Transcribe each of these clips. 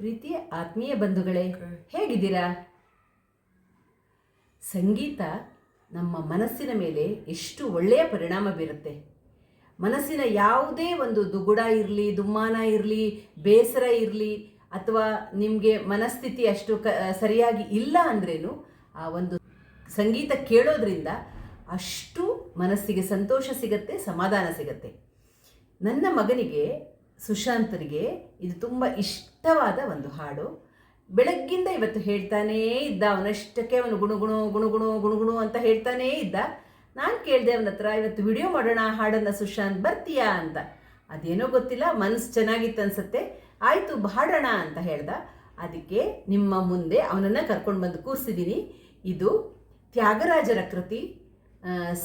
ಪ್ರೀತಿಯ ಆತ್ಮೀಯ ಬಂಧುಗಳೇ, ಹೇಗಿದ್ದೀರಾ? ಸಂಗೀತ ನಮ್ಮ ಮನಸ್ಸಿನ ಮೇಲೆ ಎಷ್ಟು ಒಳ್ಳೆಯ ಪರಿಣಾಮ ಬೀರುತ್ತೆ. ಮನಸ್ಸಿನ ಯಾವುದೇ ಒಂದು ದುಗುಡ ಇರಲಿ, ದುಮ್ಮಾನ ಇರಲಿ, ಬೇಸರ ಇರಲಿ, ಅಥವಾ ನಿಮಗೆ ಮನಸ್ಥಿತಿ ಅಷ್ಟು ಕ, ಸರಿಯಾಗಿ ಇಲ್ಲ ಅಂದ್ರೇನು, ಆ ಒಂದು ಸಂಗೀತ ಕೇಳೋದ್ರಿಂದ ಅಷ್ಟು ಮನಸ್ಸಿಗೆ ಸಂತೋಷ ಸಿಗತ್ತೆ, ಸಮಾಧಾನ ಸಿಗತ್ತೆ. ನನ್ನ ಮಗನಿಗೆ ಸುಶಾಂತರಿಗೆ ಇದು ತುಂಬ ಇಷ್ಟವಾದ ಒಂದು ಹಾಡು. ಬೆಳಗ್ಗಿಂದ ಇವತ್ತು ಹೇಳ್ತಾನೇ ಇದ್ದ, ಅವನಷ್ಟಕ್ಕೆ ಅವನು ಗುಣಗುಣು ಗುಣಗುಣು ಗುಣಗುಣು ಅಂತ ಹೇಳ್ತಾನೇ ಇದ್ದ. ನಾನು ಕೇಳಿದೆ ಅವನ ಹತ್ರ, ಇವತ್ತು ವಿಡಿಯೋ ಮಾಡೋಣ, ಹಾಡನ್ನು ಸುಶಾಂತ್ ಬರ್ತೀಯಾ? ಅಂತ. ಅದೇನೋ ಗೊತ್ತಿಲ್ಲ ಮನಸ್ಸು ಚೆನ್ನಾಗಿತ್ತು ಅನ್ಸುತ್ತೆ. ಆಯಿತು, ಹಾಡೋಣ, ಅಂತ ಹೇಳ್ದ. ಅದಕ್ಕೆ ನಿಮ್ಮ ಮುಂದೆ ಅವನನ್ನು ಕರ್ಕೊಂಡು ಬಂದು ಕೂರಿಸಿದ್ದೀನಿ ಇದು ತ್ಯಾಗರಾಜರ ಕೃತಿ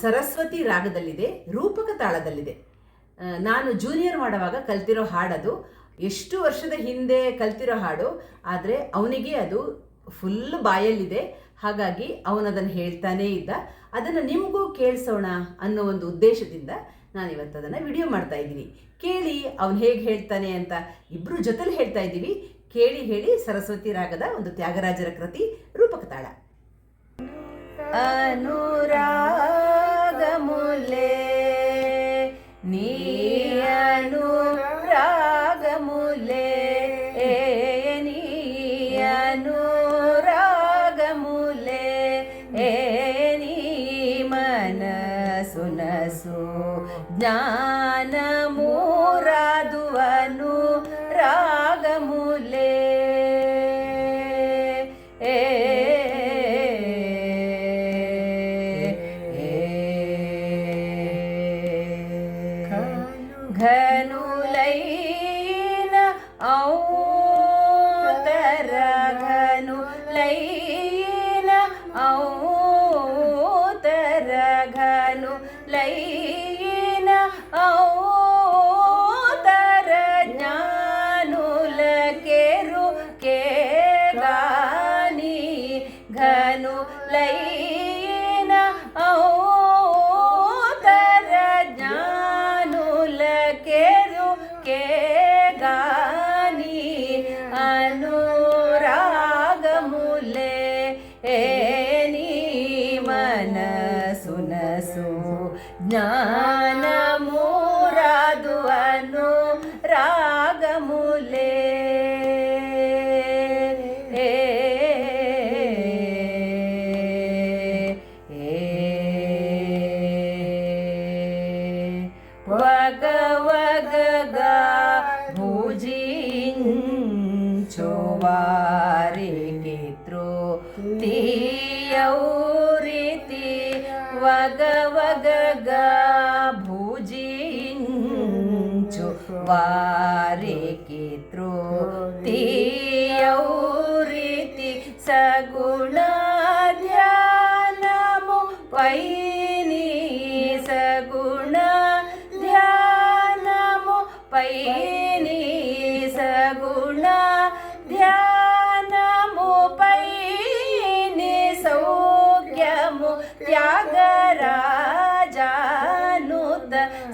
ಸರಸ್ವತಿ ರಾಗದಲ್ಲಿದೆ, ರೂಪಕ ತಾಳದಲ್ಲಿದೆ. ನಾನು ಜೂನಿಯರ್ ಮಾಡುವಾಗ ಕಲ್ತಿರೋ ಹಾಡದು ಎಷ್ಟು ವರ್ಷದ ಹಿಂದೆ ಕಲ್ತಿರೋ ಹಾಡು, ಆದರೆ ಅವನಿಗೆ ಅದು ಫುಲ್ ಬಾಯಲ್ಲಿದೆ. ಹಾಗಾಗಿ ಅವನದನ್ನು ಹೇಳ್ತಾನೇ ಇದ್ದ. ಅದನ್ನು ನಿಮಗೂ ಕೇಳಿಸೋಣ ಅನ್ನೋ ಒಂದು ಉದ್ದೇಶದಿಂದ ನಾನು ಇವತ್ತು ಅದನ್ನು ವಿಡಿಯೋ ಮಾಡ್ತಾ ಇದ್ದೀನಿ. ಕೇಳಿ ಅವನು ಹೇಗೆ ಹೇಳ್ತಾನೆ ಅಂತ ಇಬ್ಬರು ಜೊತೆಲಿ ಹೇಳ್ತಾ ಇದ್ದೀವಿ. ಕೇಳಿ ಹೇಳಿ ಸರಸ್ವತಿ ರಾಗದ ಒಂದು ತ್ಯಾಗರಾಜರ ಕೃತಿ ರೂಪಕ ತಾಳ. జ్ఞానమురాదువను రాగములే ఏ ఘనులైన ఔతర ఔతర జ్ఞానులకెరు కేగాని ఘను లైన ఔతర జ్ఞానులకెరు కేగాని అనురాగములే नी मनसुनसु ज्ञान వారికి త్రోతియౌరితి వగవగగా భుజించు వారికి త్రోతియౌరితి సగుణ ధ్యానము పై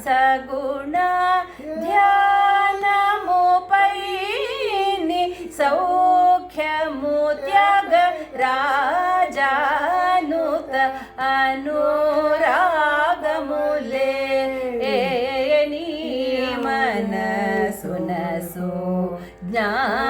సగుణ ధ్యానము పైని సౌఖ్యము త్యాగ రాజానుత అనురాగములే నీ మనసునసు జ్ఞానమురాదు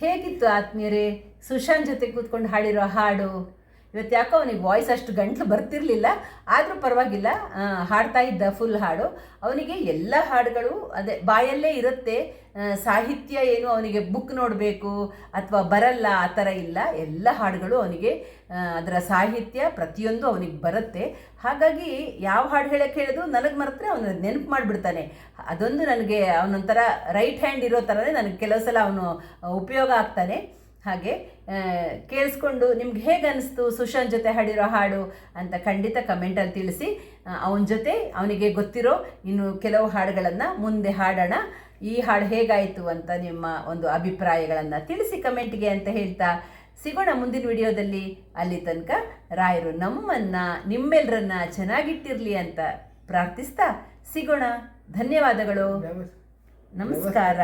ಹೇಗಿತ್ತು ಆತ್ಮೀಯರೇ? ಸುಶಾಂತ್ ಜೊತೆ ಕೂತ್ಕೊಂಡು ಹಾಡಿರೋ ಹಾಡು. ಇವತ್ತು ಯಾಕೋ ಅವನಿಗೆ ವಾಯ್ಸ್ ಅಷ್ಟು ಗಂಟ್ಲು ಬರ್ತಿರಲಿಲ್ಲ, ಆದರೂ ಪರವಾಗಿಲ್ಲ ಹಾಡ್ತಾ ಇದ್ದ ಫುಲ್ ಹಾಡು. ಅವನಿಗೆ ಎಲ್ಲ ಹಾಡುಗಳು ಅದೇ ಬಾಯಲ್ಲೇ ಇರುತ್ತೆ. ಸಾಹಿತ್ಯ ಏನು ಅವನಿಗೆ ಬುಕ್ ನೋಡಬೇಕು ಅಥವಾ ಬರಲ್ಲ, ಆ ಥರ ಇಲ್ಲ. ಎಲ್ಲ ಹಾಡುಗಳು ಅವನಿಗೆ ಅದರ ಸಾಹಿತ್ಯ ಪ್ರತಿಯೊಂದು ಅವನಿಗೆ ಬರುತ್ತೆ. ಹಾಗಾಗಿ ಯಾವ ಹಾಡು ಹೇಳಕ್ಕೆ ಹೇಳಿದ್ರು ನನಗೆ ಮರೆತರೆ ಅವನು ನೆನಪು ಮಾಡಿಬಿಡ್ತಾನೆ. ಅದೊಂದು ನನಗೆ ಅವನೊಂಥರ ರೈಟ್ ಹ್ಯಾಂಡ್ ಇರೋ ಥರನೇ ನನಗೆ ಕೆಲವು ಸಲ ಅವನು ಉಪಯೋಗ ಆಗ್ತಾನೆ. ಹಾಗೆ ಕೇಳಿಸ್ಕೊಂಡು ನಿಮ್ಗೆ ಹೇಗೆ ಅನಿಸ್ತು ಸುಶಾಂತ್ ಜೊತೆ ಹಾಡಿರೋ ಹಾಡು ಅಂತ ಖಂಡಿತ ಕಮೆಂಟಲ್ಲಿ ತಿಳಿಸಿ. ಅವನ ಜೊತೆ ಅವನಿಗೆ ಗೊತ್ತಿರೋ ಇನ್ನು ಕೆಲವು ಹಾಡುಗಳನ್ನು ಮುಂದೆ ಹಾಡೋಣ. ಈ ಹಾಡು ಹೇಗಾಯಿತು ಅಂತ ನಿಮ್ಮ ಒಂದು ಅಭಿಪ್ರಾಯಗಳನ್ನು ತಿಳಿಸಿ ಕಮೆಂಟ್ಗೆ ಅಂತ ಹೇಳ್ತಾ ಸಿಗೋಣ ಮುಂದಿನ ವಿಡಿಯೋದಲ್ಲಿ. ಅಲ್ಲಿ ತನಕ ರಾಯರು ನಮ್ಮನ್ನು ನಿಮ್ಮೆಲ್ಲರನ್ನ ಚೆನ್ನಾಗಿಟ್ಟಿರಲಿ ಅಂತ ಪ್ರಾರ್ಥಿಸ್ತಾ ಸಿಗೋಣ. ಧನ್ಯವಾದಗಳು. ನಮಸ್ಕಾರ.